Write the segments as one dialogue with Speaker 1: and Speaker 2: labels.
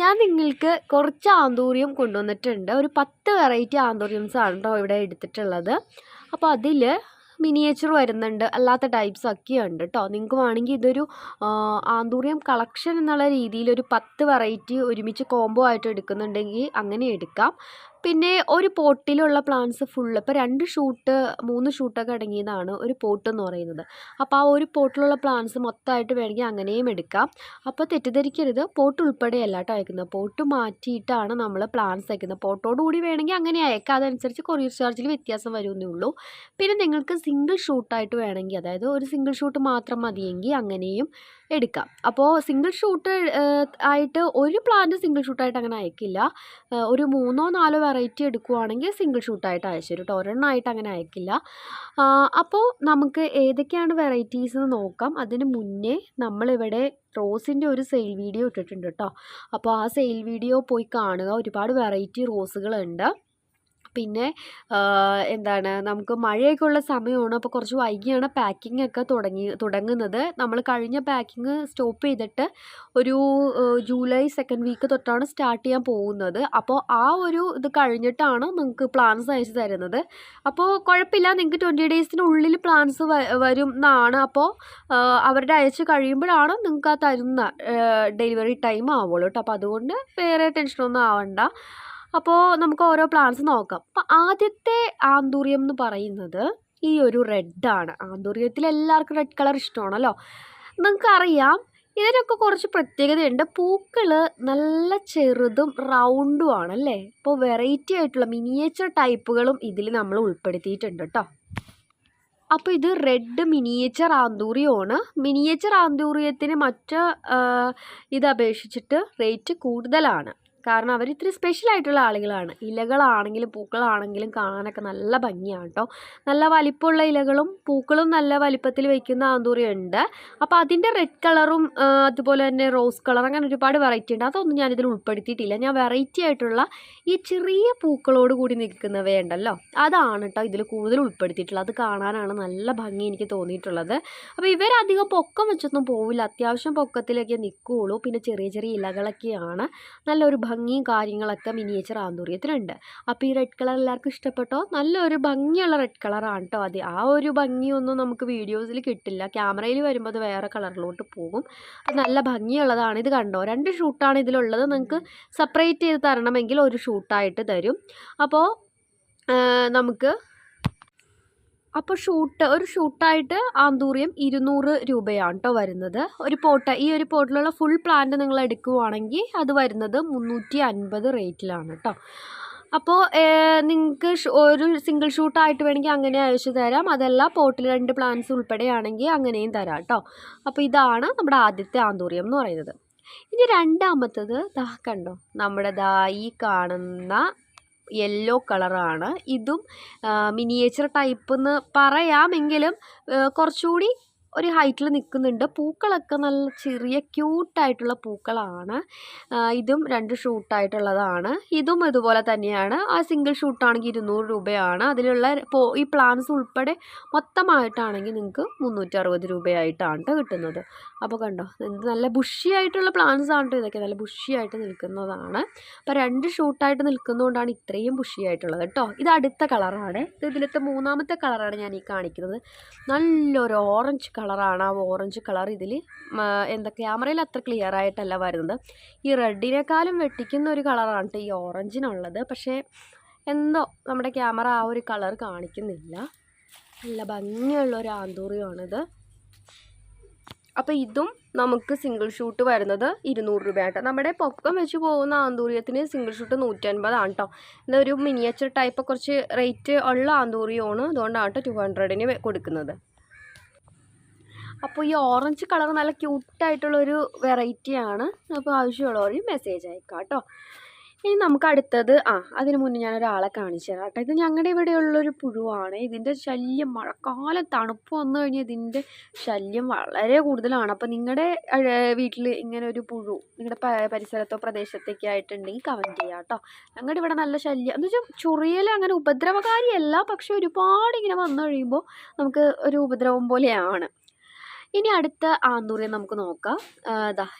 Speaker 1: ഞാൻ നിങ്ങൾക്ക് കുറച്ച് ആന്തൂറിയം കൊണ്ടുവന്നിട്ടുണ്ട്. ഒരു പത്ത് വെറൈറ്റി ആന്തൂറിയംസ് ആണ് കേട്ടോ ഇവിടെ എടുത്തിട്ടുള്ളത്. അപ്പോൾ അതിൽ മിനിയേച്ചർ വരുന്നുണ്ട്. അല്ലാത്ത ടൈപ്സ് ഒക്കെ ഉണ്ട് കേട്ടോ നിങ്ങൾക്ക് വേണമെങ്കിൽ ഇതൊരു ആന്തൂറിയം കളക്ഷൻ എന്നുള്ള രീതിയിൽ ഒരു പത്ത് വെറൈറ്റി ഒരുമിച്ച് കോംബോ ആയിട്ട് എടുക്കുന്നുണ്ടെങ്കിൽ അങ്ങനെ എടുക്കാം. പിന്നെ ഒരു പോട്ടിലുള്ള പ്ലാന്റ്സ് ഫുള്ള് ഇപ്പോൾ രണ്ട് ഷൂട്ട് മൂന്ന് ഷൂട്ടൊക്കെ അടങ്ങിയതാണ് ഒരു പോട്ട് എന്ന് പറയുന്നത്. അപ്പോൾ ആ ഒരു പോട്ടിലുള്ള പ്ലാന്റ്സ് മൊത്തമായിട്ട് വേണമെങ്കിൽ അങ്ങനെയും എടുക്കാം. അപ്പോൾ തെറ്റിദ്ധരിക്കരുത് പോട്ട് ഉൾപ്പെടെയല്ല കേട്ടോ അയക്കുന്നത്. പോട്ട് മാറ്റിയിട്ടാണ് നമ്മൾ പ്ലാന്റ്സ് അയക്കുന്നത്. പോട്ടോട് കൂടി വേണമെങ്കിൽ അങ്ങനെ അയക്കാം. അതനുസരിച്ച് കൊറിയർ ചാർജിൽ വ്യത്യാസം വരുമെന്നേ ഉള്ളൂ. പിന്നെ നിങ്ങൾക്ക് സിംഗിൾ ഷൂട്ടായിട്ട് വേണമെങ്കിൽ അതായത് ഒരു സിംഗിൾ ഷൂട്ട് മാത്രം മതിയെങ്കിൽ അങ്ങനെയും എടുക്കാം. അപ്പോൾ സിംഗിൾ ഷൂട്ട് ആയിട്ട് ഒരു പ്ലാന്റ് സിംഗിൾ ഷൂട്ടായിട്ട് അങ്ങനെ അയക്കില്ല. ഒരു മൂന്നോ നാലോ വെറൈറ്റി എടുക്കുവാണെങ്കിൽ സിംഗിൾ ഷൂട്ടായിട്ട് അയച്ചു തരും കേട്ടോ. ഒരെണ്ണമായിട്ട് അങ്ങനെ അയക്കില്ല. അപ്പോൾ നമുക്ക് ഏതൊക്കെയാണ് വെറൈറ്റീസ് എന്ന് നോക്കാം. അതിന് മുന്നേ നമ്മളിവിടെ റോസിന്റെ ഒരു സെയിൽ വീഡിയോ ഇട്ടിട്ടുണ്ട് കേട്ടോ. അപ്പോൾ ആ സെയിൽ വീഡിയോ പോയി കാണുക. ഒരുപാട് വെറൈറ്റി റോസുകളുണ്ട്. പിന്നെ എന്താണ് നമുക്ക് മഴയൊക്കെ ഉള്ള സമയമാണ്. അപ്പോൾ കുറച്ച് വൈകിയാണ് പാക്കിംഗ് ഒക്കെ തുടങ്ങി തുടങ്ങുന്നത്. നമ്മൾ കഴിഞ്ഞ പാക്കിംഗ് സ്റ്റോപ്പ് ചെയ്തിട്ട് ഒരു ജൂലൈ സെക്കൻഡ് വീക്ക് തൊട്ടാണ് സ്റ്റാർട്ട് ചെയ്യാൻ പോകുന്നത്. അപ്പോൾ ആ ഒരു ഇത് കഴിഞ്ഞിട്ടാണ് നിങ്ങൾക്ക് പ്ലാൻസ് അയച്ചു തരുന്നത്. അപ്പോൾ കുഴപ്പമില്ല. നിങ്ങൾക്ക് ട്വന്റി ഡേയ്സിനുള്ളിൽ പ്ലാൻസ് വരും എന്നാണ്. അപ്പോൾ അവരുടെ അയച്ച് കഴിയുമ്പോഴാണ് നിങ്ങൾക്ക് ആ തരുന്ന ഡെലിവറി ടൈം ആവുള്ളൂ കേട്ടോ. അപ്പോൾ അതുകൊണ്ട് വേറെ ടെൻഷനൊന്നും ആവണ്ട. അപ്പോൾ നമുക്ക് ഓരോ പ്ലാന്റ്സ് നോക്കാം. അപ്പോൾ ആദ്യത്തെ ആന്തൂറിയം എന്ന് പറയുന്നത് ഈ ഒരു റെഡാണ് ആന്തൂറിയത്തിൽ എല്ലാവർക്കും റെഡ് കളർ ഇഷ്ടമാണല്ലോ. നിങ്ങൾക്കറിയാം ഇതിനൊക്കെ കുറച്ച് പ്രത്യേകതയുണ്ട്. പൂക്കൾ നല്ല ചെറുതും റൗണ്ടും ആണല്ലേ? ഇപ്പോൾ വെറൈറ്റി ആയിട്ടുള്ള മിനിയേച്ചർ ടൈപ്പുകളും ഇതിൽ നമ്മൾ ഉൾപ്പെടുത്തിയിട്ടുണ്ട് കേട്ടോ അപ്പോൾ ഇത് റെഡ് മിനിയേച്ചർ ആന്തൂറിയമാണ്. മിനിയേച്ചർ ആന്തൂറിയത്തിന് മറ്റ് ഇത് അപേക്ഷിച്ചിട്ട് റേറ്റ് കൂടുതലാണ്. കാരണം അവർ ഇത്തിരി സ്പെഷ്യൽ ആയിട്ടുള്ള ആളുകളാണ്. ഇലകളാണെങ്കിലും പൂക്കളാണെങ്കിലും കാണാനൊക്കെ നല്ല ഭംഗിയാണ് കേട്ടോ നല്ല വലിപ്പമുള്ള ഇലകളും പൂക്കളും നല്ല വലിപ്പത്തിൽ വയ്ക്കുന്ന ആന്തൂറിയുണ്ട്. അപ്പോൾ അതിന്റെ റെഡ് കളറും അതുപോലെ തന്നെ റോസ് കളർ അങ്ങനെ ഒരുപാട് വെറൈറ്റി ഉണ്ട്. അതൊന്നും ഞാനിതിൽ ഉൾപ്പെടുത്തിയിട്ടില്ല. ഞാൻ വെറൈറ്റി ആയിട്ടുള്ള ഈ ചെറിയ പൂക്കളോട് കൂടി നിൽക്കുന്നവയുണ്ടല്ലോ. അതാണ് കേട്ടോ ഇതിൽ കൂടുതൽ ഉൾപ്പെടുത്തിയിട്ടുള്ളത്. അത് കാണാനാണ് നല്ല ഭംഗി എനിക്ക് തോന്നിയിട്ടുള്ളത്. അപ്പോൾ ഇവരധികം പൊക്കം വെച്ചൊന്നും പോവില്ല. അത്യാവശ്യം പൊക്കത്തിലൊക്കെ നിൽക്കുകയുള്ളൂ. പിന്നെ ചെറിയ ചെറിയ ഇലകളൊക്കെയാണ്. നല്ലൊരു ഭംഗിയും കാര്യങ്ങളൊക്കെ മിനിയേച്ചർ ആന്തൂറിയത്തിലുണ്ട്. അപ്പോൾ ഈ റെഡ് കളർ എല്ലാവർക്കും ഇഷ്ടപ്പെട്ടോ? നല്ലൊരു ഭംഗിയുള്ള റെഡ് കളറാണ് കേട്ടോ അത്. ആ ഒരു ഭംഗിയൊന്നും നമുക്ക് വീഡിയോസിൽ കിട്ടില്ല. ക്യാമറയിൽ വരുമ്പോൾ അത് വേറെ കളറിലോട്ട് പോകും. അത് നല്ല ഭംഗിയുള്ളതാണ്. ഇത് കണ്ടോ? രണ്ട് ഷൂട്ടാണ് ഇതിലുള്ളത്. നിങ്ങൾക്ക് സെപ്പറേറ്റ് ചെയ്ത് തരണമെങ്കിൽ ഒരു ഷൂട്ടായിട്ട് തരും. അപ്പോൾ നമുക്ക് അപ്പോൾ ഷൂട്ട് ഒരു ഷൂട്ടായിട്ട് ആന്തൂറിയം ഇരുന്നൂറ് രൂപയാണ് കേട്ടോ വരുന്നത്. ഒരു പോട്ട് ഈ ഒരു പോട്ടിലുള്ള ഫുൾ പ്ലാന്റ് നിങ്ങൾ എടുക്കുവാണെങ്കിൽ അത് വരുന്നത് മുന്നൂറ്റി അൻപത് റേറ്റിലാണ് കേട്ടോ അപ്പോൾ നിങ്ങൾക്ക് ഒരു സിംഗിൾ ഷൂട്ടായിട്ട് വേണമെങ്കിൽ അങ്ങനെ അയച്ചു തരാം. അതല്ല പോട്ടിൽ രണ്ട് പ്ലാന്റ്സ് ഉൾപ്പെടെയാണെങ്കിൽ അങ്ങനെയും തരാം കേട്ടോ അപ്പോൾ ഇതാണ് നമ്മുടെ ആദ്യത്തെ ആന്തൂറിയം എന്ന് പറയുന്നത്. ഇനി രണ്ടാമത്തത് ദാ കണ്ടോ നമ്മുടെ ദാ ഈ കാണുന്ന യെല്ലോ കളറാണ് ഇതും മിനിയേച്ചർ ടൈപ്പ് എന്ന് പറയാമെങ്കിലും കുറച്ചുകൂടി ഒരു ഹൈറ്റിൽ നിൽക്കുന്നുണ്ട്. പൂക്കളൊക്കെ നല്ല ചെറിയ ക്യൂട്ടായിട്ടുള്ള പൂക്കളാണ്. ഇതും രണ്ട് ഷൂട്ടായിട്ടുള്ളതാണ് ഇതും ഇതുപോലെ തന്നെയാണ്. ആ സിംഗിൾ ഷൂട്ടാണെങ്കിൽ ഇരുന്നൂറ് രൂപയാണ്. അതിലുള്ള ഈ പ്ലാന്റ്സ് ഉൾപ്പെടെ മൊത്തമായിട്ടാണെങ്കിൽ നിങ്ങൾക്ക് മുന്നൂറ്ററുപത് രൂപയായിട്ടാണ് ട്ടോ കിട്ടുന്നത്. അപ്പോൾ കണ്ടോ നല്ല ബുഷിയായിട്ടുള്ള പ്ലാന്റ്സ് ആണ് ഇതൊക്കെ. നല്ല ബുഷിയായിട്ട് നിൽക്കുന്നതാണ്. അപ്പോൾ രണ്ട് ഷൂട്ടായിട്ട് നിൽക്കുന്നതുകൊണ്ടാണ് ഇത്രയും ബുഷിയായിട്ടുള്ളത് കേട്ടോ ഇത് അടുത്ത കളറാണ് ഇത് ഇതിലത്തെ മൂന്നാമത്തെ കളറാണ് ഞാൻ ഈ കാണിക്കുന്നത്. നല്ലൊരു ഓറഞ്ച് കളറാണ് ആ ഓറഞ്ച് കളർ ഇതിൽ എന്താ ക്യാമറയിൽ അത്ര ക്ലിയർ ആയിട്ടല്ല വരുന്നത്. ഈ റെഡിനേക്കാളും വെട്ടിക്കുന്ന ഒരു കളറാണ് ഈ ഓറഞ്ചിനുള്ളത്. പക്ഷേ എന്തോ നമ്മുടെ ക്യാമറ ആ ഒരു കളർ കാണിക്കുന്നില്ല. നല്ല ഭംഗിയുള്ള ഒരു ആന്തൂറിയാണിത്. അപ്പോൾ ഇതും നമുക്ക് സിംഗിൾ ഷൂട്ട് വരുന്നത് ഇരുന്നൂറ് രൂപയാട്ടോ നമ്മുടെ പൊക്കം വെച്ച് പോകുന്ന ആന്തൂറിയത്തിന് സിംഗിൾ ഷൂട്ട് നൂറ്റൻപതാണ് കേട്ടോ ഇതൊരു മിനിയേച്ചർ ടൈപ്പ് കുറച്ച് റേറ്റ് ഉള്ള ആന്തൂറിയമാണ് അതുകൊണ്ടാണ് കേട്ടോ ടു ഹൺഡ്രഡിന് കൊടുക്കുന്നത്. അപ്പോൾ ഈ ഓറഞ്ച് കളർ നല്ല ക്യൂട്ടായിട്ടുള്ളൊരു വെറൈറ്റിയാണ് അപ്പോൾ ആവശ്യമുള്ളവർ മെസ്സേജ് അയക്കാം കേട്ടോ. ഇനി നമുക്ക് അടുത്തത് ആ അതിന് മുന്നേ ഞാൻ ഒരാളെ കാണിച്ചു തരാം കേട്ടോ. ഇത് ഞങ്ങളുടെ ഇവിടെയുള്ളൊരു പുഴുവാണ്. ഇതിന്റെ ശല്യം മഴക്കാലം തണുപ്പ് വന്നു കഴിഞ്ഞാൽ ഇതിന്റെ ശല്യം വളരെ കൂടുതലാണ്. അപ്പോൾ നിങ്ങളുടെ വീട്ടിൽ ഇങ്ങനെ ഒരു പുഴു നിങ്ങളുടെ പരിസരത്തോ പ്രദേശത്തൊക്കെ ആയിട്ടുണ്ടെങ്കിൽ കമന്റ് ചെയ്യാം കേട്ടോ. ഞങ്ങളുടെ ഇവിടെ നല്ല ശല്യം. എന്ന് വെച്ചാൽ ചൊറിയൽ അങ്ങനെ ഉപദ്രവകാരിയല്ല. പക്ഷെ ഒരുപാട് ഇങ്ങനെ വന്നു കഴിയുമ്പോൾ നമുക്ക് ഒരു ഉപദ്രവം പോലെയാണ്. ഇനി അടുത്ത ആന്തൂറിയെ നമുക്ക് നോക്കാം.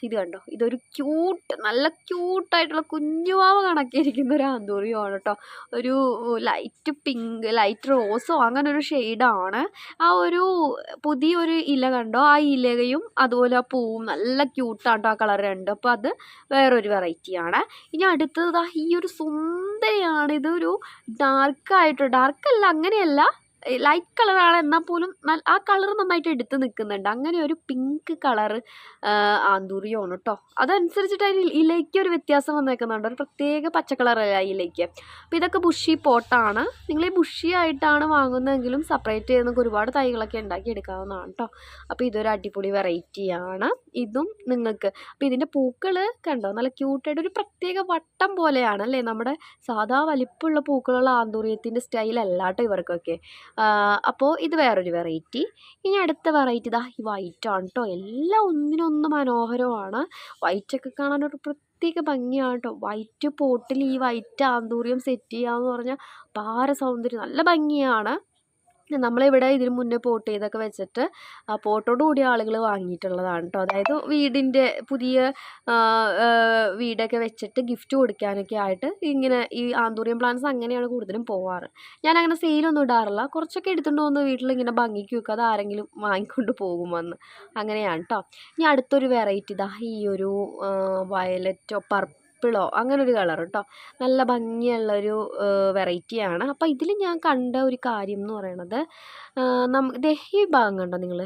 Speaker 1: ഇത് കണ്ടോ? ഇതൊരു ക്യൂട്ട് നല്ല ക്യൂട്ടായിട്ടുള്ള കുഞ്ഞുവാവ് കണക്കിയിരിക്കുന്ന ഒരു ആന്തൂറിയുമാണ് കേട്ടോ. ഒരു ലൈറ്റ് പിങ്ക് ലൈറ്റ് റോസോ അങ്ങനെ ഒരു ഷെയ്ഡാണ് ആ ഒരു പുതിയൊരു ഇല കണ്ടോ? ആ ഇലയും അതുപോലെ ആ പൂവും നല്ല ക്യൂട്ടാണ് കേട്ടോ ആ കളർ രണ്ട്. അപ്പോൾ അത് വേറൊരു വെറൈറ്റിയാണ് ഇനി അടുത്തത് ഈ ഒരു സുന്ദരിയാണ്. ഇതൊരു ഡാർക്കായിട്ട് ഡാർക്കല്ല അങ്ങനെയല്ല. ലൈറ്റ് കളറാണ് എന്നാൽ പോലും ആ കളർ നന്നായിട്ട് എടുത്ത് നിൽക്കുന്നുണ്ട്. അങ്ങനെ ഒരു പിങ്ക് കളർ ആന്തൂറിയാണ് കേട്ടോ അതനുസരിച്ചിട്ട് അതിന് ഇലയ്ക്ക് ഒരു വ്യത്യാസം വന്നേക്കുന്നുണ്ട്. ഒരു പ്രത്യേക പച്ച കളറല്ല ഇലയ്ക്ക്. അപ്പോൾ ഇതൊക്കെ ബുഷി പോട്ടാണ് നിങ്ങൾ ഈ ബുഷി ആയിട്ടാണ് വാങ്ങുന്നതെങ്കിലും സെപ്പറേറ്റ് ചെയ്ത് ഒരുപാട് തൈകളൊക്കെ ഉണ്ടാക്കി എടുക്കാവുന്നതാണ് കേട്ടോ അപ്പോൾ ഇതൊരു അടിപൊളി വെറൈറ്റിയാണ് ഇതും നിങ്ങൾക്ക്. അപ്പോൾ ഇതിന്റെ പൂക്കൾ കണ്ടോ? നല്ല ക്യൂട്ടായിട്ട് ഒരു പ്രത്യേക വട്ടം പോലെയാണ് അല്ലേ? നമ്മുടെ സാധാ വലിപ്പമുള്ള പൂക്കളുള്ള ആന്തൂറിയത്തിന്റെ സ്റ്റൈലല്ല കേട്ടോ ഇവർക്കൊക്കെ. അപ്പോൾ ഇത് വേറൊരു വെറൈറ്റി ഇനി അടുത്ത വെറൈറ്റി ഇതാ ഈ വൈറ്റാണ് കേട്ടോ എല്ലാം ഒന്നിനൊന്ന് മനോഹരമാണ്. വൈറ്റൊക്കെ കാണാനൊരു പ്രത്യേക ഭംഗിയാണ് കേട്ടോ വൈറ്റ് പോട്ടിൽ ഈ വൈറ്റ് ആന്തൂറിയം സെറ്റ് ചെയ്യാന്ന് പറഞ്ഞാൽ പാര സൗന്ദര്യം നല്ല ഭംഗിയാണ്. നമ്മളിവിടെ ഇതിന് മുന്നേ പോട്ട് ചെയ്തൊക്കെ വെച്ചിട്ട് ആ പോട്ടോട് കൂടി ആളുകൾ വാങ്ങിയിട്ടുള്ളതാണ് കേട്ടോ അതായത് വീടിന്റെ പുതിയ വീടൊക്കെ വെച്ചിട്ട് ഗിഫ്റ്റ് കൊടുക്കാനൊക്കെ ആയിട്ട് ഇങ്ങനെ ഈ ആന്തൂറിയം പ്ലാന്റ്സ് അങ്ങനെയാണ് കൂടുതലും പോവാറ്. ഞാൻ അങ്ങനെ സെയിലൊന്നും ഇടാറില്ല. കുറച്ചൊക്കെ എടുത്തുകൊണ്ട് വന്ന് വീട്ടിൽ ഇങ്ങനെ ഭംഗിക്ക് വെക്കുക അത് ആരെങ്കിലും വാങ്ങിക്കൊണ്ട് പോകുമെന്ന് അങ്ങനെയാണ് കേട്ടോ ഇനി അടുത്തൊരു വെറൈറ്റി ഇതാ ഈ ഒരു വയലറ്റോ പർപ്പിളോ ഒരു കളർ കേട്ടോ നല്ല ഭംഗിയുള്ള ഒരു വെറൈറ്റിയാണ്. അപ്പോൾ ഇതിൽ ഞാൻ കണ്ട ഒരു കാര്യം എന്ന് പറയണത് നമുക്ക് ദഹി ഭാഗം കണ്ടോ നിങ്ങൾ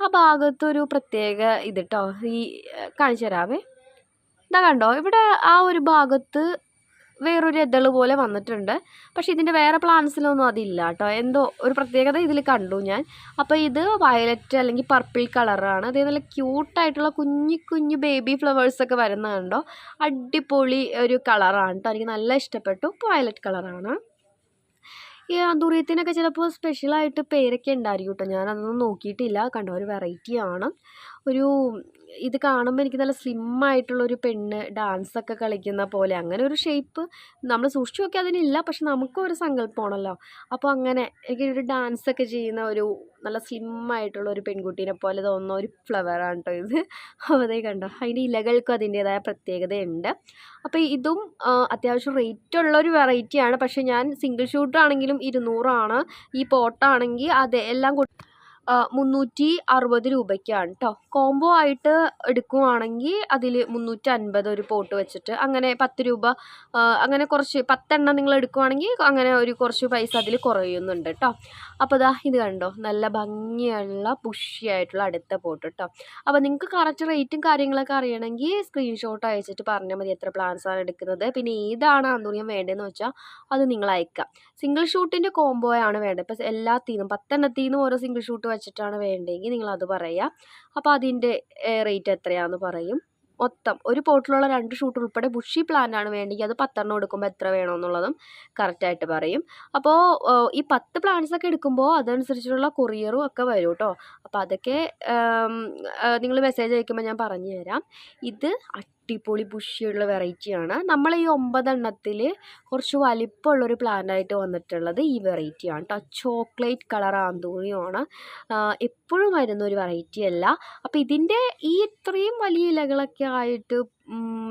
Speaker 1: ആ ഭാഗത്തൊരു പ്രത്യേക ഇത് കേട്ടോ ഈ കാണിച്ചു തരാവേ. ഇതാ കണ്ടോ? ഇവിടെ ആ ഒരു ഭാഗത്ത് വേറൊരു എതൾ പോലെ വന്നിട്ടുണ്ട്. പക്ഷേ ഇതിന്റെ വേറെ പ്ലാന്റ്സിലൊന്നും അതില്ല കേട്ടോ. എന്തോ ഒരു പ്രത്യേകത ഇതിൽ കണ്ടു ഞാൻ. അപ്പോൾ ഇത് വയലറ്റ് അല്ലെങ്കിൽ പർപ്പിൾ കളറാണ് അതേ നല്ല ക്യൂട്ടായിട്ടുള്ള കുഞ്ഞു കുഞ്ഞു ബേബി ഫ്ലവേഴ്സൊക്കെ വരുന്ന കണ്ടോ? അടിപൊളി ഒരു കളറാണ് കേട്ടോ. എനിക്ക് നല്ല ഇഷ്ടപ്പെട്ടു. വയലറ്റ് കളറാണ് ഈ അന്തൂറിയത്തിനൊക്കെ ചിലപ്പോൾ സ്പെഷ്യലായിട്ട് പേരൊക്കെ ഉണ്ടായിരിക്കും കേട്ടോ ഞാനതൊന്നും നോക്കിയിട്ടില്ല. കണ്ടോ ഒരു വെറൈറ്റി ആണ്. ഒരു ഇത് കാണുമ്പോൾ എനിക്ക് നല്ല സ്ലിം ആയിട്ടുള്ളൊരു പെണ്ണ് ഡാൻസൊക്കെ കളിക്കുന്ന പോലെ. അങ്ങനെ ഒരു ഷേപ്പ് നമ്മൾ സൂക്ഷിച്ചു നോക്കിയാൽ അതിനില്ല. പക്ഷെ നമുക്കും ഒരു സങ്കല്പമാണല്ലോ. അപ്പോൾ അങ്ങനെ എനിക്കൊരു ഡാൻസൊക്കെ ചെയ്യുന്ന ഒരു നല്ല സ്ലിം ആയിട്ടുള്ള ഒരു പെൺകുട്ടീനെ പോലെ തോന്നുന്ന ഒരു ഫ്ലവറാണ് കേട്ടോ ഇത്. അപ്പോൾ അതേ കണ്ടോ അതിന്റെ ഇലകൾക്കും അതിന്റേതായ പ്രത്യേകതയുണ്ട്. അപ്പോൾ ഇതും അത്യാവശ്യം റേറ്റ് ഉള്ള ഒരു വെറൈറ്റിയാണ് പക്ഷേ ഞാൻ സിംഗിൾ ഷൂട്ട് ആണെങ്കിലും ഇരുന്നൂറാണ്. ഈ പോട്ടാണെങ്കിൽ അതെ എല്ലാം മുന്നൂറ്റി അറുപത് രൂപയ്ക്കാണ് കേട്ടോ കോംബോ ആയിട്ട് എടുക്കുവാണെങ്കിൽ അതിൽ മുന്നൂറ്റി അൻപത് ഒരു പോട്ട് വെച്ചിട്ട് അങ്ങനെ പത്ത് രൂപ അങ്ങനെ കുറച്ച് പത്തെണ്ണം നിങ്ങൾ എടുക്കുവാണെങ്കിൽ അങ്ങനെ ഒരു കുറച്ച് പൈസ അതിൽ കുറയുന്നുണ്ട് കേട്ടോ അപ്പോൾ ദാ ഇത് കണ്ടോ നല്ല ഭംഗിയുള്ള പുഷിയായിട്ടുള്ള അടുത്ത പോട്ട് കേട്ടോ അപ്പോൾ നിങ്ങൾക്ക് കറക്റ്റ് റേറ്റും കാര്യങ്ങളൊക്കെ അറിയണമെങ്കിൽ സ്ക്രീൻഷോട്ട് അയച്ചിട്ട് പറഞ്ഞാൽ മതി എത്ര പ്ലാൻസ് ആണ് എടുക്കുന്നത്. പിന്നെ ഏതാണ് ആന്തൂറിയം വേണ്ടതെന്ന് വെച്ചാൽ അത് നിങ്ങൾ അയക്കാം സിംഗിൾ ഷൂട്ടിന്റെ കോംബോയാണ് വേണ്ടത്. ഇപ്പോൾ എല്ലാത്തിനും പത്തെണ്ണത്തിൽ നിന്നും ഓരോ സിംഗിൾ ഷൂട്ട് വെച്ചിട്ടാണ് വേണ്ടതെങ്കിൽ നിങ്ങൾ അത് പറയുക അപ്പോൾ അതിന്റെ റേറ്റ് എത്രയാണെന്ന് പറയും. മൊത്തം ഒരു പോട്ടിലുള്ള രണ്ട് ഷൂട്ട് ഉൾപ്പെടെ ബുഷി ആണ് വേണ്ടെങ്കിൽ അത് പത്തെണ്ണം എടുക്കുമ്പോൾ എത്ര വേണമെന്നുള്ളതും കറക്റ്റായിട്ട് പറയും. അപ്പോൾ ഈ പത്ത് പ്ലാന്റ്സ് ഒക്കെ എടുക്കുമ്പോൾ അതനുസരിച്ചുള്ള കൊറിയറും ഒക്കെ വരും കേട്ടോ അപ്പോൾ അതൊക്കെ നിങ്ങൾ മെസ്സേജ് അയക്കുമ്പോൾ ഞാൻ പറഞ്ഞു തരാം ഇത് അടിപൊളി ബുഷിയുള്ള വെറൈറ്റിയാണ്. നമ്മൾ ഈ ഒമ്പതെണ്ണത്തിൽ കുറച്ച് വലിപ്പമുള്ളൊരു പ്ലാന്റായിട്ട് വന്നിട്ടുള്ളത് ഈ വെറൈറ്റിയാണ് കേട്ടോ ചോക്ലേറ്റ് കളർ ആന്തൂണിയുമാണ് എപ്പോഴും വരുന്ന ഒരു വെറൈറ്റി അല്ല അപ്പോൾ ഇതിന്റെ ഈ ഇത്രയും വലിയ ഇലകളൊക്കെ ആയിട്ട്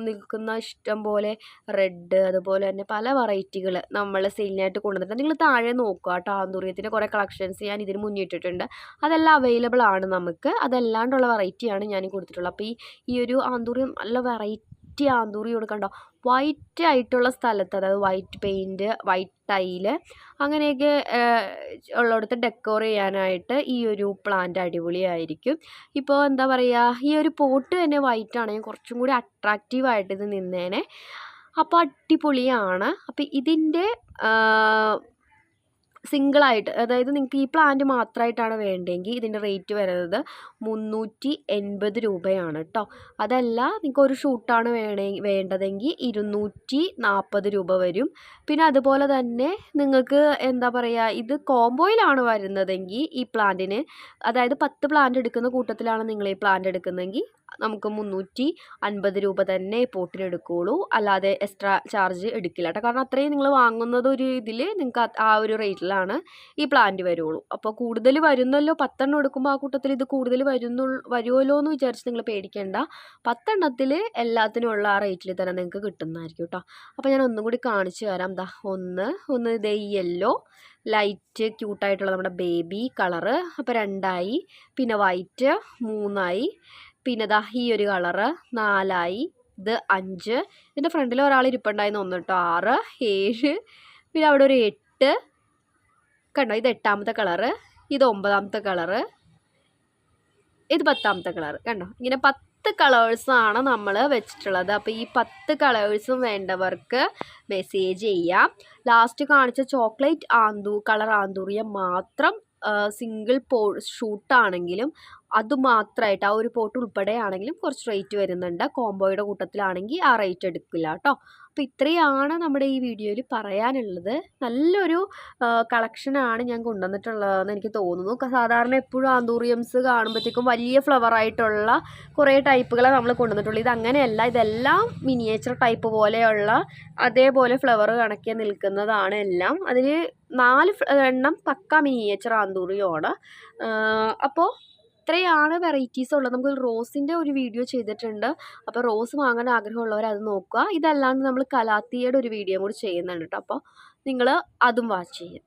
Speaker 1: നിൽക്കുന്ന ഇഷ്ടം പോലെ റെഡ് അതുപോലെ തന്നെ പല വെറൈറ്റികൾ നമ്മൾ സെയിലിനായിട്ട് കൊണ്ടുവന്നിട്ടുണ്ട്. നിങ്ങൾ താഴെ നോക്കുക കേട്ടോ. ആന്തൂറിയത്തിന്റെ കുറേ കളക്ഷൻസ് ഞാൻ ഇതിന് മുന്നേ ഇട്ടിട്ടുണ്ട്. അതെല്ലാം അവൈലബിൾ ആണ് നമുക്ക്. അതല്ലാണ്ടുള്ള വെറൈറ്റിയാണ് ഞാൻ കൊടുത്തിട്ടുള്ളത്. അപ്പോൾ ഈ ഈ ഒരു ആന്തൂറിയം നല്ല വെറൈറ്റി ആന്തൂറിയം കൊടുക്കണ്ടോ? വൈറ്റ് ആയിട്ടുള്ള സ്ഥലത്ത് അതായത് വൈറ്റ് പെയിന്റ് വൈറ്റ് ടൈൽ അങ്ങനെയൊക്കെ ഉള്ളിടത്ത് ഡെക്കോർ ചെയ്യാനായിട്ട് ഈ ഒരു പ്ലാന്റ് അടിപൊളിയായിരിക്കും. ഇപ്പോൾ എന്താ പറയുക ഈ ഒരു പോട്ട് തന്നെ വൈറ്റ് ആണെങ്കിൽ കുറച്ചും കൂടി അട്രാക്റ്റീവായിട്ട് ഇത് നിന്നേനെ. അപ്പോൾ അടിപൊളിയാണ്. അപ്പോൾ ഇതിന്റെ സിംഗിളായിട്ട് അതായത് നിങ്ങൾക്ക് ഈ പ്ലാന്റ് മാത്രമായിട്ടാണ് വേണ്ടതെങ്കിൽ ഇതിന്റെ റേറ്റ് വരുന്നത് മുന്നൂറ്റി എൺപത് രൂപയാണ് കേട്ടോ അതല്ല നിങ്ങൾക്ക് ഒരു ഷൂട്ടാണ് വേണേ വേണ്ടതെങ്കിൽ ഇരുന്നൂറ്റി നാൽപ്പത് രൂപ വരും. പിന്നെ അതുപോലെ തന്നെ നിങ്ങൾക്ക് എന്താ പറയുക ഇത് കോംബോയിലാണ് വരുന്നതെങ്കിൽ ഈ പ്ലാന്റിന് അതായത് പത്ത് പ്ലാന്റ് എടുക്കുന്ന കൂട്ടത്തിലാണ് നിങ്ങൾ ഈ പ്ലാന്റ് എടുക്കുന്നതെങ്കിൽ നമുക്ക് മുന്നൂറ്റി അൻപത് രൂപ തന്നെ പോട്ടിന് എടുക്കുകയുള്ളൂ അല്ലാതെ എക്സ്ട്രാ ചാർജ് എടുക്കില്ല കേട്ടോ കാരണം അത്രയും നിങ്ങൾ വാങ്ങുന്നത് ഒരു ഇതിൽ നിങ്ങൾക്ക് ആ ഒരു റേറ്റിലാണ് ഈ പ്ലാന്റ് വരുള്ളൂ. അപ്പോൾ കൂടുതൽ വരുന്നല്ലോ പത്തെണ്ണം എടുക്കുമ്പോൾ ആ കൂട്ടത്തിൽ ഇത് കൂടുതൽ വരുന്നു വരുമല്ലോ എന്ന് വിചാരിച്ച് നിങ്ങൾ പേടിക്കേണ്ട. പത്തെണ്ണത്തിൽ എല്ലാത്തിനും ഉള്ള ആ റേറ്റിൽ തന്നെ നിങ്ങൾക്ക് കിട്ടുന്നതായിരിക്കും കേട്ടോ. അപ്പോൾ ഞാൻ ഒന്നും കൂടി കാണിച്ചു തരാം. ദാ ഒന്ന് ഒന്ന് ഇതേ യെല്ലോ ലൈറ്റ് ക്യൂട്ടായിട്ടുള്ള നമ്മുടെ ബേബി കളറ് അപ്പോൾ രണ്ടായി പിന്നെ വൈറ്റ് മൂന്നായി പിന്നെ ദാ ഈ ഒരു കളറ് നാലായി ഇത് അഞ്ച്. ഇതിന്റെ ഫ്രണ്ടിൽ ഒരാൾ ഇരിപ്പുണ്ടായിരുന്നു ഒന്ന് കേട്ടോ ആറ് ഏഴ് പിന്നെ അവിടെ ഒരു എട്ട് കണ്ടോ? ഇത് എട്ടാമത്തെ കളറ് ഇത് ഒമ്പതാമത്തെ കളറ് ഇത് പത്താമത്തെ കളറ് കണ്ടോ? ഇങ്ങനെ പത്ത് കളേഴ്സാണ് നമ്മൾ വെച്ചിട്ടുള്ളത്. അപ്പോൾ ഈ പത്ത് കളേഴ്സും വേണ്ടവർക്ക് മെസ്സേജ് ചെയ്യാം. ലാസ്റ്റ് കാണിച്ച ചോക്ലേറ്റ് ആന്തൂ കളർ ആന്തൂറിയ മാത്രം സിംഗിൾ പോ ഷൂട്ടാണെങ്കിലും അത് മാത്രമായിട്ട് ആ ഒരു പോട്ട് ഉൾപ്പെടെയാണെങ്കിലും കുറച്ച് റേറ്റ് വരുന്നുണ്ട്. കോംബോയുടെ കൂട്ടത്തിലാണെങ്കിൽ ആ റേറ്റ് എടുക്കില്ല കേട്ടോ അപ്പോൾ ഇത്രയാണ് നമ്മുടെ ഈ വീഡിയോയിൽ പറയാനുള്ളത്. നല്ലൊരു കളക്ഷനാണ് ഞാൻ കൊണ്ടുവന്നിട്ടുള്ളതെന്ന് എനിക്ക് തോന്നുന്നു. സാധാരണ എപ്പോഴും ആന്തൂറിയംസ് കാണുമ്പോഴത്തേക്കും വലിയ ഫ്ലവർ ആയിട്ടുള്ള കുറേ ടൈപ്പുകളെ നമ്മൾ കൊണ്ടുവന്നിട്ടുള്ളൂ. ഇത് അങ്ങനെയല്ല ഇതെല്ലാം മിനിയേച്ചർ ടൈപ്പ് പോലെയുള്ള അതേപോലെ ഫ്ലവർ കണക്കെ നിൽക്കുന്നതാണ് എല്ലാം. അതിൽ നാല് എണ്ണം പക്ക മിനിയേച്ചർ ആന്തൂറിയമാണ് അപ്പോൾ ഇത്രയാണ് വെറൈറ്റീസ് ഉള്ളത്. നമുക്ക് റോസിന്റെ ഒരു വീഡിയോ ചെയ്തിട്ടുണ്ട്. അപ്പോൾ റോസ് വാങ്ങാൻ ആഗ്രഹമുള്ളവർ അത് നോക്കുക. ഇതല്ലാണ്ട് നമ്മൾ കലാത്തിയുടെ ഒരു വീഡിയോ കൂടി ചെയ്യുന്നുണ്ട് കേട്ടോ അപ്പോൾ നിങ്ങൾ അതും വാച്ച് ചെയ്യുക.